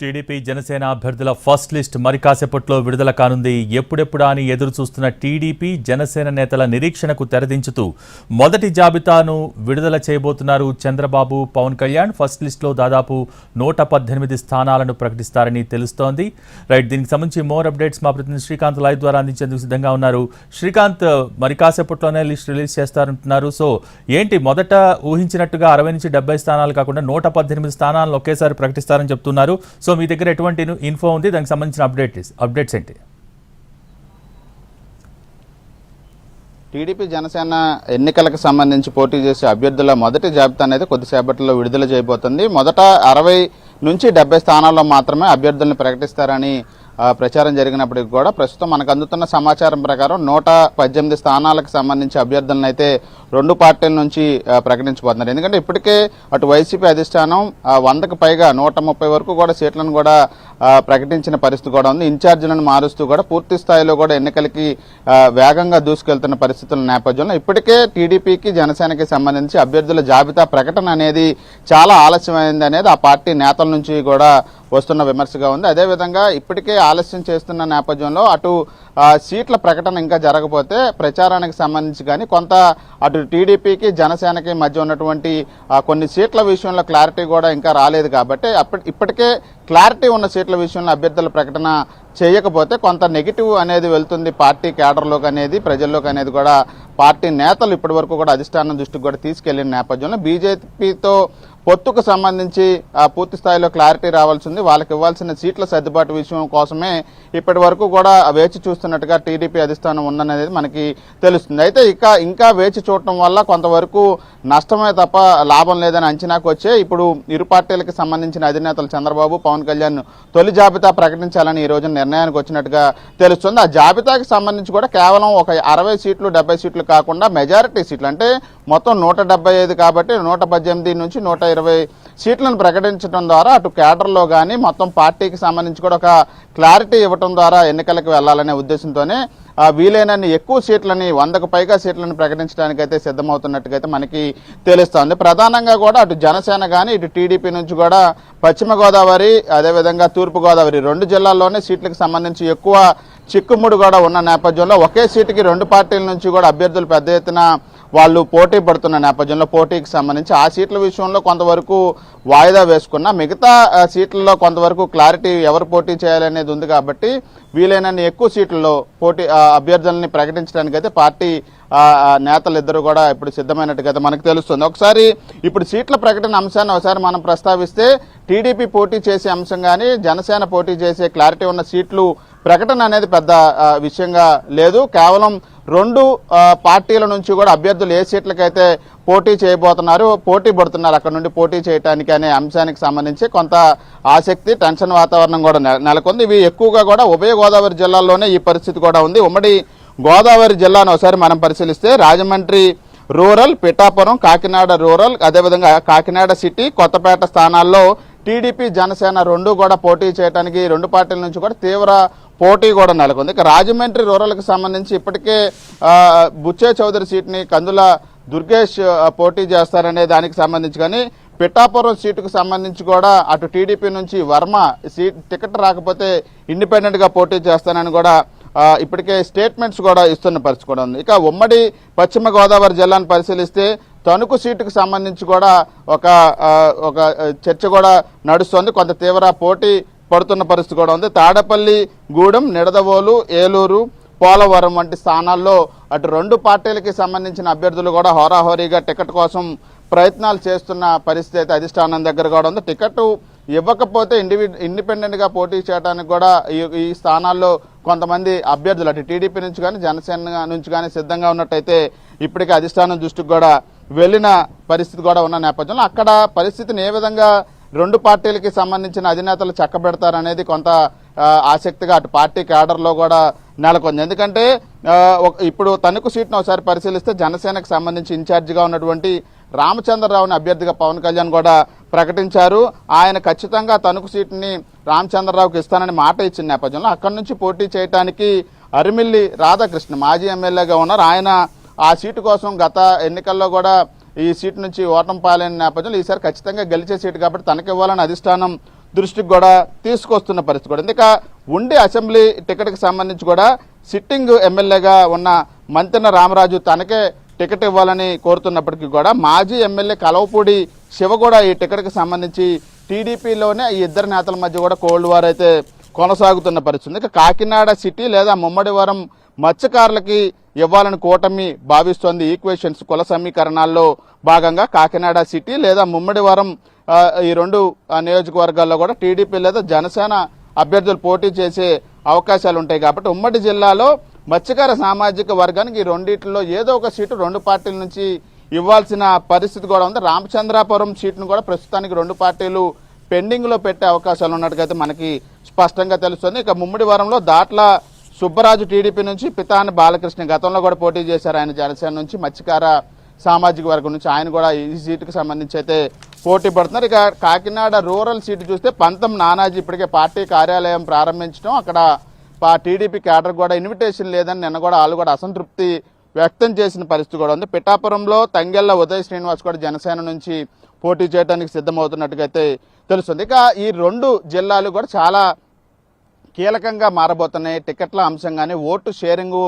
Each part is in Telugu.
టీడీపీ జనసేన అభ్యర్థుల ఫస్ట్ లిస్ట్ మరి కాసేపట్లో విడుదల కానుంది. ఎప్పుడెప్పుడా అని ఎదురు చూస్తున్న టీడీపీ జనసేన నేతల నిరీక్షణకు తెరదించుతూ మొదటి జాబితాను విడుదల చేయబోతున్నారు చంద్రబాబు పవన్ కళ్యాణ్. ఫస్ట్ లిస్ట్లో దాదాపు నూట పద్దెనిమిది స్థానాలను ప్రకటిస్తారని తెలుస్తోంది. రైట్ దీనికి సంబంధించి మోర్ అప్డేట్స్ మా ప్రతినిధి శ్రీకాంత్ లైవ్ ద్వారా అందించేందుకు సిద్ధంగా ఉన్నారు. శ్రీకాంత్ మరి కాసేపట్లోనే లిస్ట్ రిలీజ్ చేస్తారంటున్నారు. సో ఏంటి మొదట ఊహించినట్టుగా అరవై నుంచి డెబ్బై స్థానాలు కాకుండా నూట పద్దెనిమిది స్థానాలను ఒకేసారి ప్రకటిస్తారని చెప్తున్నారు. సో సో మీ దగ్గర ఎటువంటి ఇన్ఫో ఉంది? దానికి సంబంధించిన అప్డేట్ అప్డేట్స్ ఏంటి? టీడీపీ జనసేన ఎన్నికలకు సంబంధించి పోటీ చేసే అభ్యర్థుల మొదటి జాబితా అనేది కొద్దిసేపట్లో విడుదల చేయబోతుంది. మొదట అరవై నుంచి డెబ్బై స్థానాల్లో మాత్రమే అభ్యర్థులను ప్రకటిస్తారని ప్రచారం జరిగినప్పటికీ కూడా ప్రస్తుతం మనకు అందుతున్న సమాచారం ప్రకారం నూట పద్దెనిమిది స్థానాలకు సంబంధించి అభ్యర్థులను అయితే రెండు పార్టీల నుంచి ప్రకటించబోతున్నారు. ఎందుకంటే ఇప్పటికే అటు వైసీపీ అధిష్టానం వందకు పైగా నూట ముప్పై వరకు కూడా సీట్లను కూడా ప్రకటించిన పరిస్థితి కూడా ఉంది. ఇన్ఛార్జీలను మారుస్తూ కూడా పూర్తి స్థాయిలో కూడా ఎన్నికలకి వేగంగా దూసుకెళ్తున్న పరిస్థితుల నేపథ్యంలో ఇప్పటికే టీడీపీకి జనసేనకి సంబంధించి అభ్యర్థుల జాబితా ప్రకటన అనేది చాలా ఆలస్యమైంది అనేది ఆ పార్టీ నేతల నుంచి కూడా వస్తున్న విమర్శగా ఉంది. అదేవిధంగా ఇప్పటికే ఆలస్యం చేస్తున్న నేపథ్యంలో అటు సీట్ల ప్రకటన ఇంకా జరగపోతే ప్రచారానికి సంబంధించి కానీ కొంత అటు టీడీపీకి జనసేనకి మధ్య ఉన్నటువంటి కొన్ని సీట్ల విషయంలో క్లారిటీ కూడా ఇంకా రాలేదు కాబట్టి అప్పటి ఇప్పటికే క్లారిటీ ఉన్న సీట్ల విషయంలో అభ్యర్థుల ప్రకటన చేయకపోతే కొంత నెగిటివ్ అనేది వెళ్తుంది పార్టీ కేడర్లోకి అనేది ప్రజల్లోకి అనేది కూడా. పార్టీ నేతలు ఇప్పటి వరకు కూడా అధిష్టానం దృష్టికి కూడా తీసుకెళ్ళిన నేపథ్యంలో బీజేపీతో పొత్తుకు సంబంధించి ఆ, పూర్తి స్థాయిలో క్లారిటీ రావాల్సి ఉంది వాళ్ళకి ఇవ్వాల్సిన సీట్ల సర్దుబాటు విషయం కోసమే ఇప్పటి వరకు కూడా వేచి చూస్తున్నట్టుగా టీడీపీ అధిష్టానం ఉందనేది మనకి తెలుస్తుంది. అయితే ఇక ఇంకా వేచి చూడటం వల్ల కొంతవరకు నష్టమే తప్ప లాభం లేదని అంచనాకు వచ్చే ఇప్పుడు ఇరు పార్టీలకు సంబంధించిన అధినేతలు చంద్రబాబు పవన్ కళ్యాణ్ తొలి జాబితా ప్రకటించాలని ఈ రోజు నిర్ణయానికి వచ్చినట్టుగా తెలుస్తుంది. ఆ జాబితాకి సంబంధించి కూడా కేవలం ఒక అరవై సీట్లు డెబ్బై సీట్లు కాకుండా మెజారిటీ సీట్లు అంటే మొత్తం నూట ఐదు కాబట్టి నూట పద్దెనిమిది నుంచి నూట ఇరవై సీట్లను ప్రకటించడం ద్వారా అటు కేడర్లో కానీ మొత్తం పార్టీకి సంబంధించి కూడా ఒక క్లారిటీ ఇవ్వడం ద్వారా ఎన్నికలకు వెళ్ళాలనే ఉద్దేశంతోనే ఆ, వీలైనన్ని ఎక్కువ సీట్లని వందకు పైగా సీట్లను ప్రకటించడానికి అయితే అయితే మనకి తెలుస్తోంది. ప్రధానంగా కూడా అటు జనసేన కానీ ఇటు టీడీపీ నుంచి కూడా పశ్చిమ గోదావరి అదేవిధంగా తూర్పు గోదావరి రెండు జిల్లాల్లోనే సీట్లకు సంబంధించి ఎక్కువ చిక్కుముడు కూడా ఉన్న నేపథ్యంలో ఒకే సీటుకి రెండు పార్టీల నుంచి కూడా అభ్యర్థులు పెద్ద ఎత్తున వాళ్ళు పోటీ పడుతున్న నేపథ్యంలో పోటీకి సంబంధించి ఆ సీట్ల విషయంలో కొంతవరకు వాయిదా వేసుకున్న మిగతా సీట్లలో కొంతవరకు క్లారిటీ ఎవరు పోటీ చేయాలనేది ఉంది కాబట్టి వీలైనన్ని ఎక్కువ సీట్లలో పోటీ అభ్యర్థులని ప్రకటించడానికి అయితే పార్టీ నేతలు ఇద్దరు కూడా ఇప్పుడు సిద్ధమైనట్టుగా అయితే మనకు తెలుస్తుంది. ఒకసారి ఇప్పుడు సీట్ల ప్రకటన అంశాన్ని ఒకసారి మనం ప్రస్తావిస్తే టీడీపీ పోటీ చేసే అంశం కానీ జనసేన పోటీ చేసే క్లారిటీ ఉన్న సీట్లు ప్రకటన అనేది పెద్ద విషయంగా లేదు. కేవలం రెండు పార్టీల నుంచి కూడా అభ్యర్థులు ఏ సీట్లకైతే పోటీ చేయబోతున్నారు పోటీ పడుతున్నారు అక్కడ నుండి పోటీ చేయడానికి అనే అంశానికి సంబంధించి కొంత ఆసక్తి టెన్షన్ వాతావరణం కూడా నెలకొంది. ఇవి ఎక్కువగా కూడా ఉభయ గోదావరి జిల్లాల్లోనే ఈ పరిస్థితి కూడా ఉంది. ఉమ్మడి గోదావరి జిల్లాను ఒకసారి మనం పరిశీలిస్తే రాజమండ్రి రూరల్ పిఠాపురం కాకినాడ రూరల్ అదేవిధంగా కాకినాడ సిటీ కొత్తపేట స్థానాల్లో టీడీపీ జనసేన రెండు కూడా పోటీ చేయడానికి రెండు పార్టీల నుంచి కూడా తీవ్ర పోటీ కూడా నెలకొంది. ఇక రాజమండ్రి రూరల్కి సంబంధించి ఇప్పటికే బుచ్చే చౌదరి సీట్ని కందుల దుర్గేష్ పోటీ చేస్తారనే దానికి సంబంధించి కానీ పిఠాపురం సీటుకు సంబంధించి కూడా అటు టీడీపీ నుంచి వర్మ సీట్ టికెట్ రాకపోతే ఇండిపెండెంట్గా పోటీ చేస్తానని కూడా ఇప్పటికే స్టేట్మెంట్స్ కూడా ఇస్తున్న పరిస్థితి కూడా ఉంది. ఇక ఉమ్మడి పశ్చిమ గోదావరి జిల్లాను పరిశీలిస్తే తణుకు సీటుకు సంబంధించి కూడా ఒక ఒక చర్చ కూడా నడుస్తుంది. కొంత తీవ్ర పోటీ పడుతున్న పరిస్థితి కూడా ఉంది. తాడపల్లి గూడెం నిడదవోలు ఏలూరు పోలవరం వంటి స్థానాల్లో అటు రెండు పార్టీలకి సంబంధించిన అభ్యర్థులు కూడా హోరాహోరీగా టికెట్ కోసం ప్రయత్నాలు చేస్తున్న పరిస్థితి అయితే అధిష్టానం దగ్గర కూడా ఉంది. టికెట్ ఇవ్వకపోతే ఇండివి ఇండిపెండెంట్గా పోటీ చేయడానికి కూడా ఈ ఈ స్థానాల్లో కొంతమంది అభ్యర్థులు అటు టీడీపీ నుంచి కానీ జనసేన నుంచి కానీ సిద్ధంగా ఉన్నట్టయితే ఇప్పటికే అధిష్టానం దృష్టికి కూడా వెళ్ళిన పరిస్థితి కూడా ఉన్న నేపథ్యంలో అక్కడ పరిస్థితిని ఏ విధంగా రెండు పార్టీలకి సంబంధించిన అధినేతలు చక్కబెడతారనేది కొంత ఆసక్తిగా అటు పార్టీ క్యాడర్లో కూడా నెలకొంది. ఎందుకంటే ఇప్పుడు తణుకు సీట్ను ఒకసారి పరిశీలిస్తే జనసేనకు సంబంధించి ఇన్ఛార్జిగా ఉన్నటువంటి రామచంద్రరావుని అభ్యర్థిగా పవన్ కళ్యాణ్ కూడా ప్రకటించారు. ఆయన ఖచ్చితంగా తణుకు సీట్ని రామచంద్రరావుకి ఇస్తానని మాట ఇచ్చిన నేపథ్యంలో అక్కడి నుంచి పోటీ చేయడానికి అరిమిల్లి రాధాకృష్ణ మాజీ ఎమ్మెల్యేగా ఉన్నారు. ఆయన ఆ సీటు కోసం గత ఎన్నికల్లో కూడా ఈ సీట్ నుంచి ఓటం పాలైన నేపథ్యంలో ఈసారి ఖచ్చితంగా గెలిచే సీటు కాబట్టి తనకి ఇవ్వాలని అధిష్టానం దృష్టికి కూడా తీసుకొస్తున్న పరిస్థితి కూడా. ఇంకా ఉండి అసెంబ్లీ టికెట్కి సంబంధించి కూడా సిట్టింగ్ ఎమ్మెల్యేగా ఉన్న మంతెన రామరాజు తనకే టికెట్ ఇవ్వాలని కోరుతున్నప్పటికీ కూడా మాజీ ఎమ్మెల్యే కలవపూడి శివ కూడా ఈ టికెట్కి సంబంధించి టీడీపీలోనే ఈ ఇద్దరు నేతల మధ్య కూడా కోల్డ్ వార్ అయితే కొనసాగుతున్న పరిస్థితి. ఇక కాకినాడ సిటీ లేదా ముమ్మడివరం మత్స్యకారులకి ఇవ్వాలని కూటమి భావిస్తోంది. ఈక్వేషన్స్ కుల సమీకరణాల్లో భాగంగా కాకినాడ సిటీ లేదా ముమ్మడివరం ఈ రెండు నియోజకవర్గాల్లో కూడా టీడీపీ లేదా జనసేన అభ్యర్థులు పోటీ చేసే అవకాశాలు ఉంటాయి కాబట్టి ఉమ్మడి జిల్లాలో మత్స్యకార సామాజిక వర్గానికి ఈ రెండిట్లో ఏదో ఒక సీటు రెండు పార్టీల నుంచి ఇవ్వాల్సిన పరిస్థితి కూడా ఉంది. రామచంద్రాపురం సీటును కూడా ప్రస్తుతానికి రెండు పార్టీలు పెండింగ్లో పెట్టే అవకాశాలు ఉన్నట్టుగైతే మనకి స్పష్టంగా తెలుస్తుంది. ఇక ముమ్మడివరంలో దాట్ల సుబ్బరాజు టీడీపీ నుంచి పితాని బాలకృష్ణ గతంలో కూడా పోటీ చేశారు ఆయన జనసేన నుంచి మత్స్యకార సామాజిక వర్గం నుంచి. ఆయన కూడా ఈ సీటుకు సంబంధించి అయితే పోటీ పడుతున్నారు. ఇక కాకినాడ రూరల్ సీటు చూస్తే పంతం నానాజీ ఇప్పటికే పార్టీ కార్యాలయం ప్రారంభించడం అక్కడ టీడీపీ క్యాడర్ కూడా ఇన్విటేషన్ లేదని నిన్న కూడా వాళ్ళు కూడా అసంతృప్తి వ్యక్తం చేసిన పరిస్థితి కూడా ఉంది. పిఠాపురంలో తంగెళ్ళ ఉదయ శ్రీనివాస్ కూడా జనసేన నుంచి పోటీ చేయడానికి సిద్ధమవుతున్నట్టుగా అయితే తెలుస్తుంది. ఇక ఈ రెండు జిల్లాలు కూడా చాలా కీలకంగా మారబోతున్నాయి. టికెట్ల అంశంగానే ఓటు షేరింగ్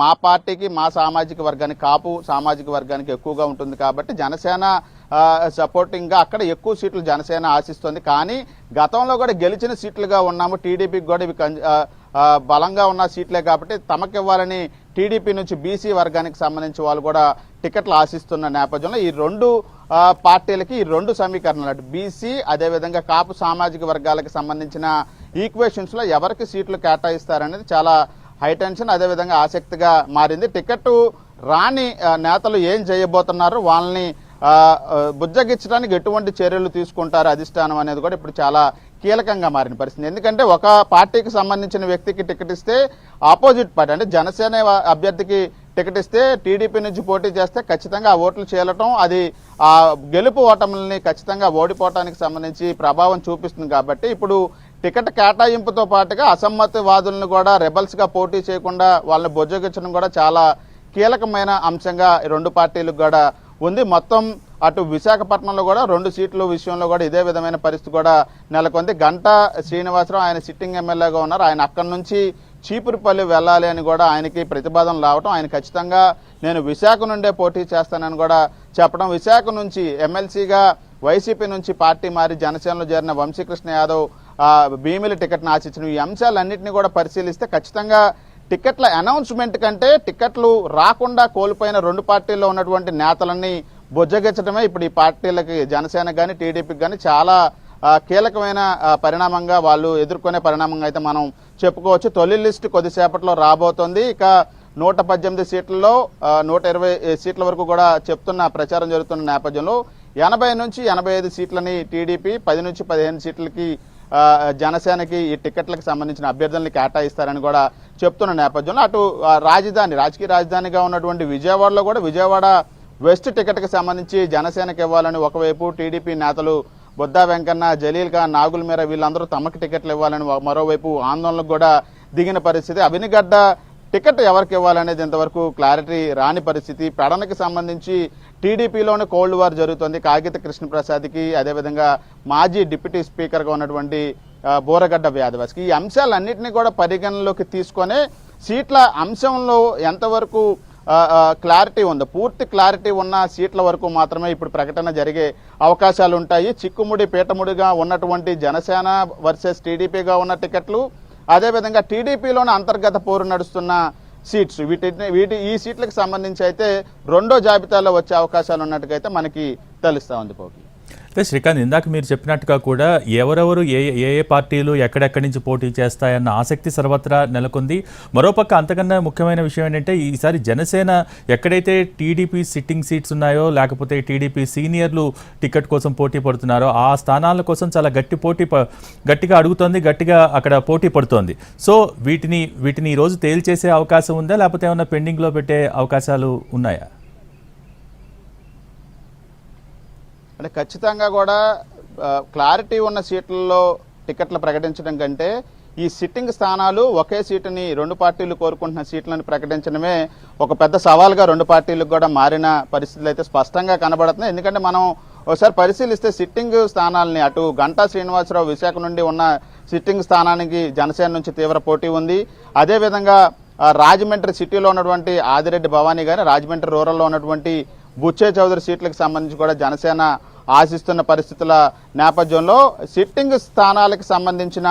మా పార్టీకి మా సామాజిక వర్గానికి కాపు సామాజిక వర్గానికి ఎక్కువగా ఉంటుంది కాబట్టి జనసేన సపోర్టింగ్గా అక్కడ ఎక్కువ సీట్లు జనసేన ఆశిస్తుంది. కానీ గతంలో కూడా గెలిచిన సీట్లుగా ఉన్నాము. టీడీపీకి కూడా ఇవి కం- బలంగా ఉన్న సీట్లే కాబట్టి తమకివ్వాలని టీడీపీ నుంచి బీసీ వర్గానికి సంబంధించి వాళ్ళు కూడా టికెట్లు ఆశిస్తున్న నేపథ్యంలో ఈ రెండు పార్టీలకి ఈ రెండు సమీకరణలు. అటు బీసీ అదేవిధంగా కాపు సామాజిక వర్గాలకు సంబంధించిన ఈక్వేషన్స్లో ఎవరికి సీట్లు కేటాయిస్తారనేది చాలా హైటెన్షన్ అదేవిధంగా ఆసక్తిగా మారింది. టికెట్ రాని నేతలు ఏం చేయబోతున్నారు? వాళ్ళని బుజ్జగించడానికి ఎటువంటి చర్యలు తీసుకుంటారు? అధిష్టానం అనేది కూడా ఇప్పుడు చాలా కీలకంగా మారిన పరిస్థితి. ఎందుకంటే ఒక పార్టీకి సంబంధించిన వ్యక్తికి టికెట్ ఇస్తే ఆపోజిట్ పార్టీ అంటే జనసేన అభ్యర్థికి టికెట్ ఇస్తే టీడీపీ నుంచి పోటీ చేస్తే ఖచ్చితంగా ఆ ఓట్లు చీలటం అది ఆ గెలుపు ఓటములని ఖచ్చితంగా ఓడిపోవటానికి సంబంధించి ప్రభావం చూపిస్తుంది కాబట్టి ఇప్పుడు టికెట్ కేటాయింపుతో పాటుగా అసమ్మతి వాదులను కూడా రెబల్స్గా పోటీ చేయకుండా వాళ్ళని బొజ్జగించడం కూడా చాలా కీలకమైన అంశంగా ఈ రెండు పార్టీలకు కూడా ఉంది. మొత్తం అటు విశాఖపట్నంలో కూడా రెండు సీట్ల విషయంలో కూడా ఇదే విధమైన పరిస్థితి కూడా నెలకొంది. గంట శ్రీనివాసరావు ఆయన సిట్టింగ్ ఎమ్మెల్యేగా ఉన్నారు. ఆయన అక్కడి నుంచి చీపురుపల్లి వెళ్ళాలి అని కూడా ఆయనకి ప్రతిపాదన రావటం ఆయన ఖచ్చితంగా నేను విశాఖ నుండే పోటీ చేస్తానని కూడా చెప్పడం. విశాఖ నుంచి ఎమ్మెల్సీగా వైసీపీ నుంచి పార్టీ మారి జనసేనలో చేరిన వంశీకృష్ణ యాదవ్ భీమిలి టికెట్ను ఆశించిన ఈ అంశాలన్నింటినీ కూడా పరిశీలిస్తే ఖచ్చితంగా టికెట్ల అనౌన్స్మెంట్ కంటే టికెట్లు రాకుండా కోల్పోయిన రెండు పార్టీల్లో ఉన్నటువంటి నేతలన్నీ బుజ్జగించడమే ఇప్పుడు ఈ పార్టీలకి జనసేన కానీ టీడీపీకి కానీ చాలా కీలకమైన పరిణామంగా వాళ్ళు ఎదుర్కొనే పరిణామంగా అయితే మనం చెప్పుకోవచ్చు. తొలి లిస్టు కొద్దిసేపట్లో రాబోతోంది. ఇక నూట పద్దెనిమిది సీట్లలో నూట ఇరవై సీట్ల వరకు కూడా చెప్తున్న ప్రచారం జరుగుతున్న నేపథ్యంలో ఎనభై నుంచి ఎనభై ఐదు సీట్లని టీడీపీ పది నుంచి పదిహేను సీట్లకి జనసేనకి ఈ టికెట్లకు సంబంధించిన అభ్యర్థుల్ని కేటాయిస్తారని కూడా చెప్తున్న నేపథ్యంలో అటు రాజధాని రాజకీయ రాజధానిగా ఉన్నటువంటి విజయవాడలో కూడా విజయవాడ వెస్ట్ టికెట్కి సంబంధించి జనసేనకి ఇవ్వాలని ఒకవైపు టీడీపీ నేతలు బొద్దా వెంకన్న జలీల్ ఖాన్ నాగుల్ మీర వీళ్ళందరూ తమకు టికెట్లు ఇవ్వాలని మరోవైపు ఆందోళనకు కూడా దిగిన పరిస్థితి. అవినిగడ్డ టికెట్ ఎవరికి ఇవ్వాలనేది ఇంతవరకు క్లారిటీ రాని పరిస్థితి. పెడనకి సంబంధించి టీడీపీలోనే కోల్డ్ వార్ జరుగుతుంది. కాగిత కృష్ణప్రసాద్కి అదేవిధంగా మాజీ డిప్యూటీ స్పీకర్గా ఉన్నటువంటి బోరగడ్డ వ్యాధవాస్కి. ఈ అంశాలన్నింటినీ కూడా పరిగణనలోకి తీసుకొని సీట్ల అంశంలో ఎంతవరకు క్లారిటీ ఉందో పూర్తి క్లారిటీ ఉన్న సీట్ల వరకు మాత్రమే ఇప్పుడు ప్రకటన జరిగే అవకాశాలు ఉంటాయి చిక్కుముడి పీటముడిగా ఉన్నటువంటి జనసేన వర్సెస్ టీడీపీగా ఉన్న టికెట్లు అదేవిధంగా టీడీపీలోని అంతర్గత పోరు నడుస్తున్న సీట్స్. వీటి వీటి ఈ సీట్లకు సంబంధించి అయితే రెండో జాబితాలో వచ్చే అవకాశాలు ఉన్నట్టుగా అయితే మనకి తెలుస్తూ ఉంది పోకి. అయితే శ్రీకాంత్ ఇందాక మీరు చెప్పినట్టుగా కూడా ఎవరెవరు ఏ ఏ ఏ పార్టీలు ఎక్కడెక్కడి నుంచి పోటీ చేస్తాయన్న ఆసక్తి సర్వత్రా నెలకొంది. మరోపక్క అంతకన్నా ముఖ్యమైన విషయం ఏంటంటే ఈసారి జనసేన ఎక్కడైతే టీడీపీ సిట్టింగ్ సీట్స్ ఉన్నాయో లేకపోతే టీడీపీ సీనియర్లు టికెట్ కోసం పోటీ పడుతున్నారో ఆ స్థానాల కోసం చాలా గట్టి పోటీ గట్టిగా అడుగుతోంది గట్టిగా అక్కడ పోటీ పడుతోంది. సో వీటిని వీటిని ఈరోజు రోజు తేల్చేసే అవకాశం ఉందా లేకపోతే ఏమైనా పెండింగ్లో పెట్టే అవకాశాలు ఉన్నాయా? అంటే ఖచ్చితంగా కూడా క్లారిటీ ఉన్న సీట్లలో టికెట్లు ప్రకటించడం కంటే ఈ సిట్టింగ్ స్థానాలు ఒకే సీటుని రెండు పార్టీలు కోరుకుంటున్న సీట్లను ప్రకటించడమే ఒక పెద్ద సవాల్గా రెండు పార్టీలకు కూడా మారిన పరిస్థితులు అయితే స్పష్టంగా కనబడుతున్నాయి. ఎందుకంటే మనం ఒకసారి పరిశీలిస్తే సిట్టింగ్ స్థానాలని అటు గంటా శ్రీనివాసరావు విశాఖ నుండి ఉన్న సిట్టింగ్ స్థానానికి జనసేన నుంచి తీవ్ర పోటీ ఉంది. అదేవిధంగా రాజమండ్రి సిటీలో ఉన్నటువంటి ఆదిరెడ్డి భవానీ గాని రాజమండ్రి రూరల్లో ఉన్నటువంటి బుచ్చే చౌదరి సీట్లకు సంబంధించి కూడా జనసేన ఆశిస్తున్న పరిస్థితుల నేపథ్యంలో సిట్టింగ్ స్థానాలకు సంబంధించిన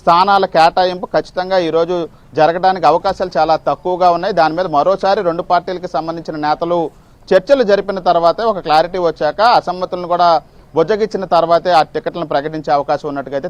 స్థానాల కేటాయింపు ఖచ్చితంగా ఈరోజు జరగడానికి అవకాశాలు చాలా తక్కువగా ఉన్నాయి. దాని మీద మరోసారి రెండు పార్టీలకు సంబంధించిన నేతలు చర్చలు జరిపిన తర్వాతే ఒక క్లారిటీ వచ్చాక అసమ్మతులను కూడా బుజ్జగిచ్చిన తర్వాతే ఆ టికెట్లను ప్రకటించే అవకాశం ఉన్నట్టుగా అయితే